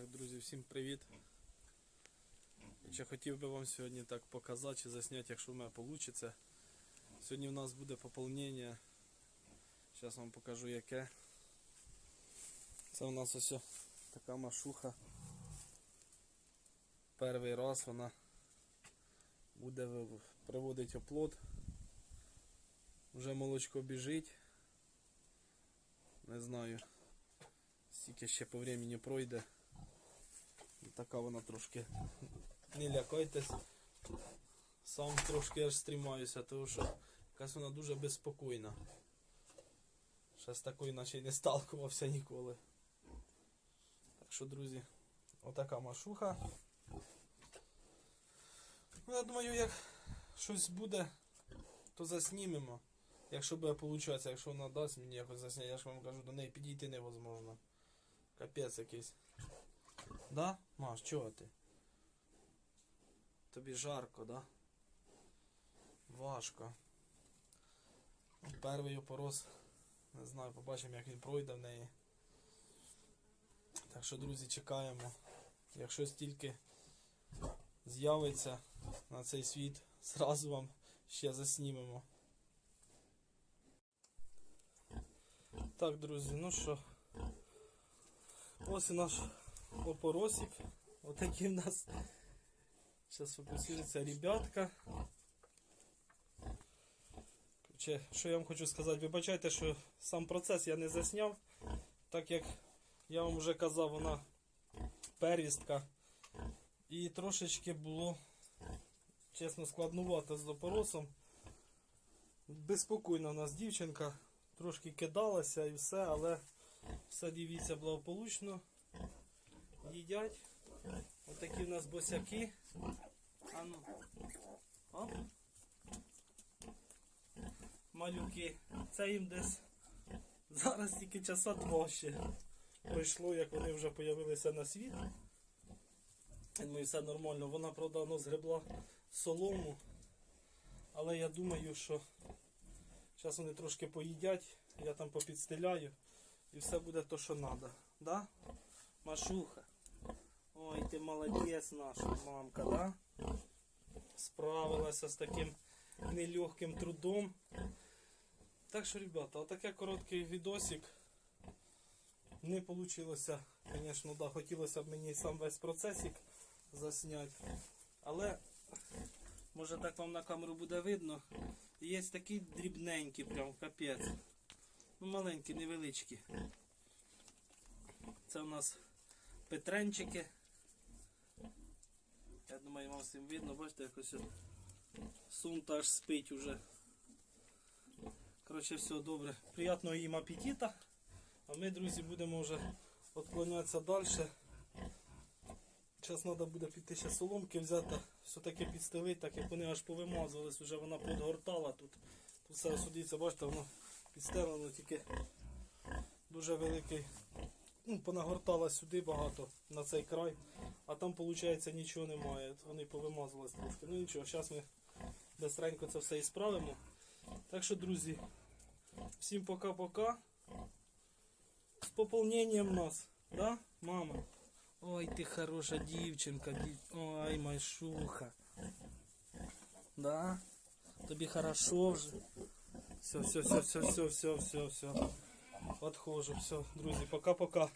Так, друзі, всім привіт. Ще хотів би вам сьогодні так показати чи засняти, якщо в мене вийде. Сьогодні в нас буде поповнення. Зараз вам покажу яке. Це у нас ось така машуха. Перший раз вона буде приводити оплод. Вже молочко біжить. Не знаю, скільки ще по времени пройде. Така вона трошки. Не лякайтесь. Сам трошки аж стрімаюся, тому що якась вона дуже безспокійна. Ще з такою наче не сталкувався ніколи. Так що, друзі, отака машуха. Ну, я думаю, як щось буде, то заснімемо. Якщо буде получатися, якщо вона дасть мені якось засняти, я ж вам кажу, до неї підійти невозможно. Капець якийсь. Да? Маш, чого ти? Тобі жарко, да? Важко. Перший опорос. Не знаю, побачимо, як він пройде в неї. Так що, друзі, чекаємо. Якщо стільки з'явиться на цей світ, зразу вам ще заснімемо. Так, друзі, ну що. Ось і наш опоросик. Отакі в нас. Зараз фокусується ребятка. Короче, що я вам хочу сказати, вибачайте, що сам процес я не засняв, так як я вам вже казав, вона первістка. І трошечки було, чесно, складнувато з опоросом. Безпокійна у нас дівчинка, трошки кидалася і все, але все дивіться благополучно. Їдять. Отакі в нас босяки. А ну. Оп. Малюки. Це їм десь зараз тільки часа два ще пройшло, як вони вже з'явилися на світ. Думаю, все нормально. Вона, правда, ну, згребла солому. Але я думаю, що зараз вони трошки поїдять, я там попідстеляю і все буде то, що треба. Да? Машуха. Ой, ти молодець наша мамка, да? Справилася з таким нелегким трудом. Так що, ребята, отаке короткий відосик. Не вийшло, звісно, да, хотілося б мені сам весь процесик засняти. Але, може так вам на камеру буде видно. Є такі дрібненькі, прям капець. Ну, маленькі, невеличкі. Це у нас петренчики. Я думаю, вам всім видно, бачите, якось сунта аж спить уже. Коротше, все добре. Приятного їм апетита. А ми, друзі, будемо вже відклонятися далі. Зараз треба буде піти ще соломки взяти, все-таки підстелити, так як вони аж повимазувались, вже вона подгортала тут. Тут все судиться, бачите, воно підстелено, тільки дуже великий. Ну, понагортала сюди багато на цей край, а там, виходить, нічого немає. Вони повимазувались трошки. Ну нічого, зараз ми быстренько це все і справимо. Так що, друзі, всім пока-пока. З поповненням нас, да, мама? Ой, ти хороша дівчинка, дів... ой, майшуха. Да? Тобі хорошо вже. Все, все, все, все, все, все, все, все. Отхожу, все, друзі, пока-пока.